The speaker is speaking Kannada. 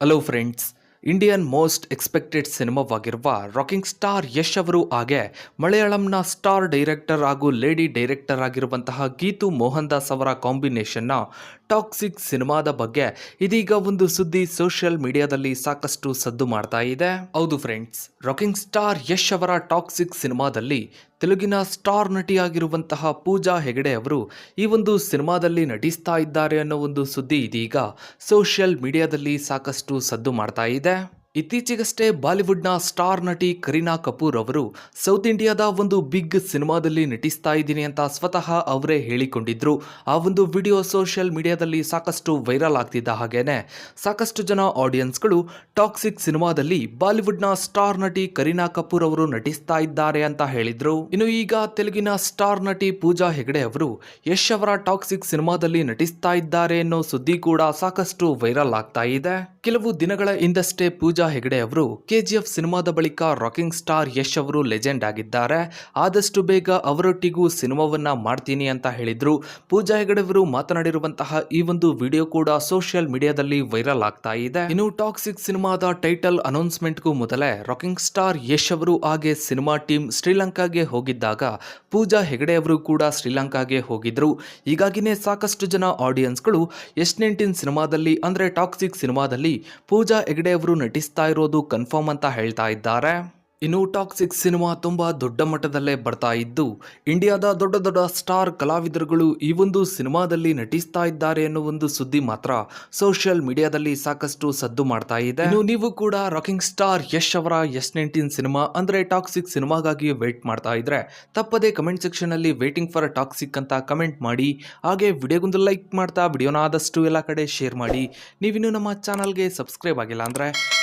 Hello friends Indian most expected ಸಿನಿಮಾವಾಗಿರುವ rocking star Yash ಅವರು ಹಾಗೆ ಮಲಯಾಳಂನ ಸ್ಟಾರ್ ಡೈರೆಕ್ಟರ್ ಹಾಗೂ ಲೇಡಿ ಡೈರೆಕ್ಟರ್ ಆಗಿರುವಂತಹ ಗೀತು ಮೋಹನ್ ದಾಸ್ ಅವರ ಕಾಂಬಿನೇಷನ್ನ ಟಾಕ್ಸಿಕ್ ಸಿನಿಮಾದ ಬಗ್ಗೆ ಇದೀಗ ಒಂದು ಸುದ್ದಿ ಸೋಷಿಯಲ್ ಮೀಡಿಯಾದಲ್ಲಿ ಸಾಕಷ್ಟು ಸದ್ದು ಮಾಡ್ತಾ ಇದೆ. ಹೌದು ಫ್ರೆಂಡ್ಸ್, ರಾಕಿಂಗ್ ಸ್ಟಾರ್ ಯಶ್ ಅವರ ಟಾಕ್ಸಿಕ್ ಸಿನಿಮಾದಲ್ಲಿ ತೆಲುಗಿನ ಸ್ಟಾರ್ ನಟಿಯಾಗಿರುವಂತಹ ಪೂಜಾ ಹೆಗಡೆ ಅವರು ಈ ಒಂದು ಸಿನಿಮಾದಲ್ಲಿ ನಟಿಸ್ತಾ ಇದ್ದಾರೆ ಅನ್ನೋ ಒಂದು ಸುದ್ದಿ ಇದೀಗ ಸೋಷಿಯಲ್ ಮೀಡಿಯಾದಲ್ಲಿ ಸಾಕಷ್ಟು ಸದ್ದು ಮಾಡ್ತಾ ಇದೆ. ಇತ್ತೀಚೆಗಷ್ಟೇ ಬಾಲಿವುಡ್ನ ಸ್ಟಾರ್ ನಟಿ ಕರೀನಾ ಕಪೂರ್ ಅವರು ಸೌತ್ ಇಂಡಿಯಾದ ಒಂದು ಬಿಗ್ ಸಿನಿಮಾದಲ್ಲಿ ನಟಿಸ್ತಾ ಇದ್ದೀನಿ ಅಂತ ಸ್ವತಃ ಅವರೇ ಹೇಳಿಕೊಂಡಿದ್ರು. ಆ ಒಂದು ವಿಡಿಯೋ ಸೋಷಿಯಲ್ ಮೀಡಿಯಾದಲ್ಲಿ ಸಾಕಷ್ಟು ವೈರಲ್ ಆಗ್ತಿದ್ದ ಹಾಗೇನೆ. ಸಾಕಷ್ಟು ಜನ ಆಡಿಯನ್ಸ್ಗಳು ಟಾಕ್ಸಿಕ್ ಸಿನಿಮಾದಲ್ಲಿ ಬಾಲಿವುಡ್ನ ಸ್ಟಾರ್ ನಟಿ ಕರೀನಾ ಕಪೂರ್ ಅವರು ನಟಿಸ್ತಾ ಇದ್ದಾರೆ ಅಂತ ಹೇಳಿದ್ರು. ಇನ್ನು ಈಗ ತೆಲುಗಿನ ಸ್ಟಾರ್ ನಟಿ ಪೂಜಾ ಹೆಗಡೆ ಅವರು ಯಶ್ ಅವರ ಟಾಕ್ಸಿಕ್ ಸಿನಿಮಾದಲ್ಲಿ ನಟಿಸ್ತಾ ಇದ್ದಾರೆ ಅನ್ನೋ ಸುದ್ದಿ ಕೂಡ ಸಾಕಷ್ಟು ವೈರಲ್ ಆಗ್ತಾ ಇದೆ. ಕೆಲವು ದಿನಗಳ ಹಿಂದಷ್ಟೇ ಪೂಜಾ ಹೆಗಡೆ ಅವರು ಕೆಜಿಎಫ್ ಸಿನಿಮಾದ ಬಳಿಕ ರಾಕಿಂಗ್ ಸ್ಟಾರ್ ಯಶ್ ಅವರು ಲೆಜೆಂಡ್ ಆಗಿದ್ದಾರೆ. ಆದಷ್ಟು ಬೇಗ ಅವರೊಟ್ಟಿಗೂ ಸಿನಿಮಾವನ್ನ ಮಾಡ್ತೀನಿ ಅಂತ ಹೇಳಿದ್ರು. ಪೂಜಾ ಹೆಗಡೆ ಅವರು ಮಾತನಾಡಿರುವಂತಹ ಈ ಒಂದು ವಿಡಿಯೋ ಕೂಡ ಸೋಷಿಯಲ್ ಮೀಡಿಯಾದಲ್ಲಿ ವೈರಲ್ ಆಗ್ತಾ ಇದೆ. ಇನ್ನು ಟಾಕ್ಸಿಕ್ ಸಿನಿಮಾದ ಟೈಟಲ್ ಅನೌನ್ಸ್ಮೆಂಟ್ಗೂ ಮೊದಲೇ ರಾಕಿಂಗ್ ಸ್ಟಾರ್ ಯಶ್ ಅವರು ಹಾಗೆ ಸಿನಿಮಾ ಟೀಮ್ ಶ್ರೀಲಂಕಾಗೆ ಹೋಗಿದ್ದಾಗ ಪೂಜಾ ಹೆಗಡೆ ಅವರು ಕೂಡ ಶ್ರೀಲಂಕಾಗೆ ಹೋಗಿದ್ರು. ಹೀಗಾಗಿನೇ ಸಾಕಷ್ಟು ಜನ ಆಡಿಯನ್ಸ್ಗಳು ಎಸ್ ನೈನ್ಟೀನ್ ಸಿನಿಮಾದಲ್ಲಿ ಅಂದ್ರೆ ಟಾಕ್ಸಿಕ್ ಸಿನಿಮಾದಲ್ಲಿ ಪೂಜಾ ಹೆಗ್ಡೆಯವರು ಅವರು ನಟಿಸ್ತಾ ಇರೋದು ಕನ್ಫರ್ಮ್ ಅಂತ ಹೇಳ್ತಾ ಇದ್ದಾರೆ. ಇನ್ನು ಟಾಕ್ಸಿಕ್ ಸಿನಿಮಾ ತುಂಬ ದೊಡ್ಡ ಮಟ್ಟದಲ್ಲೇ ಬರ್ತಾ ಇದ್ದು, ಇಂಡಿಯಾದ ದೊಡ್ಡ ದೊಡ್ಡ ಸ್ಟಾರ್ ಕಲಾವಿದರುಗಳು ಈ ಒಂದು ಸಿನಿಮಾದಲ್ಲಿ ನಟಿಸ್ತಾ ಇದ್ದಾರೆ ಅನ್ನೋ ಒಂದು ಸುದ್ದಿ ಮಾತ್ರ ಸೋಷಿಯಲ್ ಮೀಡಿಯಾದಲ್ಲಿ ಸಾಕಷ್ಟು ಸದ್ದು ಮಾಡ್ತಾ ಇದೆ. ಇನ್ನು ನೀವು ಕೂಡ ರಾಕಿಂಗ್ ಸ್ಟಾರ್ ಯಶ್ ಅವರ ಯಶ್ ನೈನ್ಟೀನ್ ಸಿನಿಮಾ ಅಂದ್ರೆ ಟಾಕ್ಸಿಕ್ ಸಿನಿಮಾಗಾಗಿ ವೇಟ್ ಮಾಡ್ತಾ ಇದ್ರೆ, ತಪ್ಪದೇ ಕಮೆಂಟ್ ಸೆಕ್ಷನ್ ಅಲ್ಲಿ ವೇಟಿಂಗ್ ಫಾರ್ ಟಾಕ್ಸಿಕ್ ಅಂತ ಕಮೆಂಟ್ ಮಾಡಿ, ಹಾಗೆ ವಿಡಿಯೋಗೊಂದು ಲೈಕ್ ಮಾಡ್ತಾ, ವಿಡಿಯೋನ ಆದಷ್ಟು ಎಲ್ಲ ಕಡೆ ಶೇರ್ ಮಾಡಿ. ನೀವಿನ್ನು ನಮ್ಮ ಚಾನಲ್ಗೆ ಸಬ್ಸ್ಕ್ರೈಬ್ ಆಗಿಲ್ಲ ಅಂದ್ರೆ